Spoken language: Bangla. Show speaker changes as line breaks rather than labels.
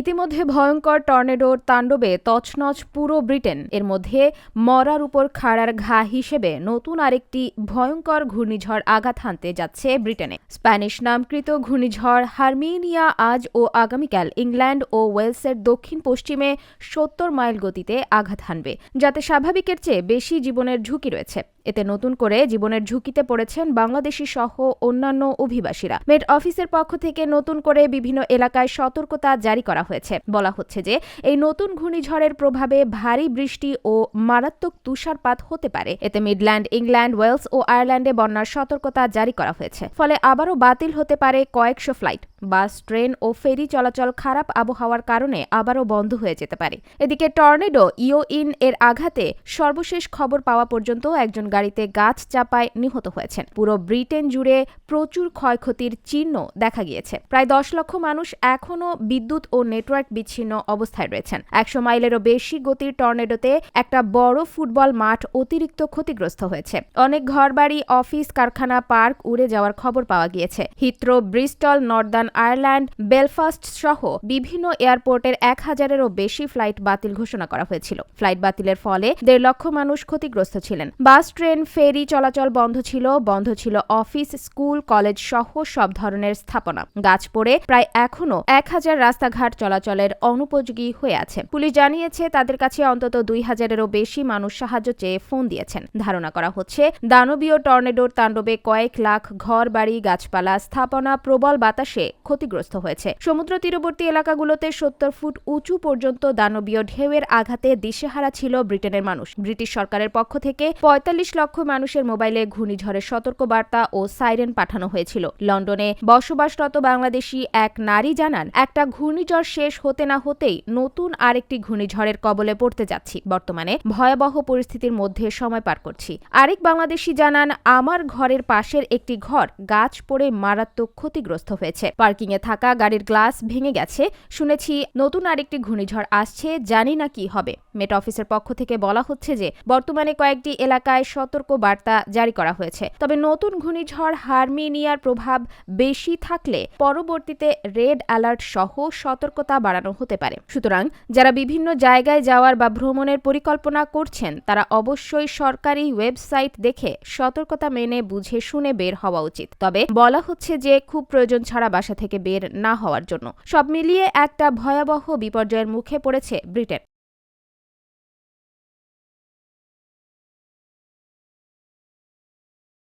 ইতিমধ্যে ভয়ঙ্কর টর্নেডোর তাণ্ডবে তছনছ পুরো ব্রিটেন। এর মধ্যে মরার উপর খাড়ার ঘা হিসেবে নতুন আরেকটি ভয়ঙ্কর ঘূর্ণিঝড় আঘাত হানতে যাচ্ছে ব্রিটেনে। স্প্যানিশ নামকৃত ঘূর্ণিঝড় হারমিনিয়া আজ ও আগামীকাল ইংল্যান্ড ও ওয়েলসের দক্ষিণ পশ্চিমে সত্তর মাইল গতিতে আঘাত হানবে, যাতে স্বাভাবিকের চেয়ে বেশি জীবনের ঝুঁকি রয়েছে। এতে নতুন করে জীবনের ঝুঁকিতে পড়েছেন বাংলাদেশি সহ অন্যান্য অভিবাসীরা। মেট অফিসের পক্ষ থেকে নতুন করে বিভিন্ন এলাকায় সতর্কতা জারি করা হয়েছে। বলা হচ্ছে যে, এই নতুন ঘূর্ণিঝড়ের প্রভাবে ভারী বৃষ্টি ও মারাত্মক তুষারপাত হতে পারে। এতে মিডল্যান্ড, ইংল্যান্ড, ওয়েলস ও আয়ারল্যান্ডে বন্যার সতর্কতা জারি করা হয়েছে। ফলে আবারও বাতিল হতে পারে কয়েকশো ফ্লাইট। বাস, ট্রেন ও ফেরি চলাচল খারাপ আবহাওয়ার কারণে আবারও বন্ধ হয়ে যেতে পারে। এদিকে টর্নেডো ইও ইন এর আঘাতে সর্বশেষ খবর পাওয়া পর্যন্ত একজন গাড়িতে গাছ চাপায় নিহত হয়েছেন। পুরো ব্রিটেন জুড়ে প্রচুর ক্ষয়ক্ষতির চিহ্ন দেখা গিয়েছে। প্রায় দশ লক্ষ মানুষ এখনও বিদ্যুৎ ও নেটওয়ার্ক বিচ্ছিন্ন অবস্থায় রয়েছেন। একশো মাইলেরও বেশি গতির টর্নেডোতে একটা বড় ফুটবল মাঠ অতিরিক্ত ক্ষতিগ্রস্ত হয়েছে। অনেক ঘরবাড়ি, অফিস, কারখানা, পার্ক উড়ে যাওয়ার খবর পাওয়া গিয়েছে। Heathrow, Bristol, Northern Ireland, Belfast সহ বিভিন্ন এয়ারপোর্টের এক হাজারেরও বেশি ফ্লাইট বাতিল ঘোষণা করা হয়েছিল। ফ্লাইট বাতিলের ফলে দেড় লক্ষ মানুষ ক্ষতিগ্রস্ত ছিলেন। বাস, ট্রেন, ফেরি চলাচল বন্ধ ছিল বন্ধ ছিল অফিস, স্কুল, কলেজ সহ সব ধরনের স্থাপনা। গাছ পড়ে প্রায় এখনও এক হাজার রাস্তাঘাট চলাচলের অনুপযোগী হয়ে আছে। পুলিশ জানিয়েছে, তাদের কাছে অন্তত দুই হাজারেরও বেশি মানুষ সাহায্য চেয়ে ফোন দিয়েছেন। ধারণা করা হচ্ছে, দানবীয় টর্নেডোর তাণ্ডবে কয়েক লাখ ঘর বাড়ি গাছপালা, স্থাপনা প্রবল বাতাসে ক্ষতিগ্রস্ত হয়েছে। সমুদ্র তীরবর্তী এলাকাগুলোতে সত্তর ফুট উঁচু পর্যন্ত দানবীয় ঢেউয়ের আঘাতে দিশেহারা ছিল ব্রিটেনের মানুষ। ব্রিটিশ সরকারের পক্ষ থেকে পঁয়তাল্লিশ লক্ষ মানুষের মোবাইলে ঘূর্ণিঝড়ের সতর্কবার্তা ও সাইরেন পাঠানো হয়েছিল। লন্ডনে বসবাসরত বাংলাদেশি এক নারী জানান, একটা ঘূর্ণিঝড় শেষ হতে না হতেই নতুন আরেকটি ঘূর্ণিঝড়ের কবলে পড়তে যাচ্ছি। বর্তমানে ভয়াবহ পরিস্থিতির মধ্যে সময় পার করছি। আরেক বাংলাদেশি জানান, আমার ঘরের পাশের একটি ঘর গাছ পড়ে মারাত্মক ক্ষতিগ্রস্ত হয়েছে। পার্কিং এ থাকা গাড়ির গ্লাস ভেঙে গেছে। শুনেছি নতুন আরেকটি ঘূর্ণিঝড় আসছে, জানি না কি হবে। মেট অফিসের পক্ষ থেকে বলা হচ্ছে যে, বর্তমানে কয়েকটি এলাকায় সতর্ক বার্তা জারি করা হয়েছে। তবে নতুন ঘূর্ণিঝড় হারমিনিয়ার প্রভাব বেশি থাকলে পরবর্তীতে রেড অ্যালার্ট সহ সতর্কতা বাড়ানো হতে পারে। সুতরাং, যারা বিভিন্ন জায়গায় যাওয়ার বা ভ্রমণের পরিকল্পনা করছেন, তারা অবশ্যই সরকারি ওয়েবসাইট দেখে সতর্কতা মেনে বুঝে শুনে বের হওয়া উচিত। তবে বলা হচ্ছে যে, খুব প্রয়োজন ছাড়া বাসা থেকে বের না হওয়ার জন্য। সব মিলিয়ে একটা ভয়াবহ বিপর্যয়ের মুখে পড়েছে ব্রিটেন।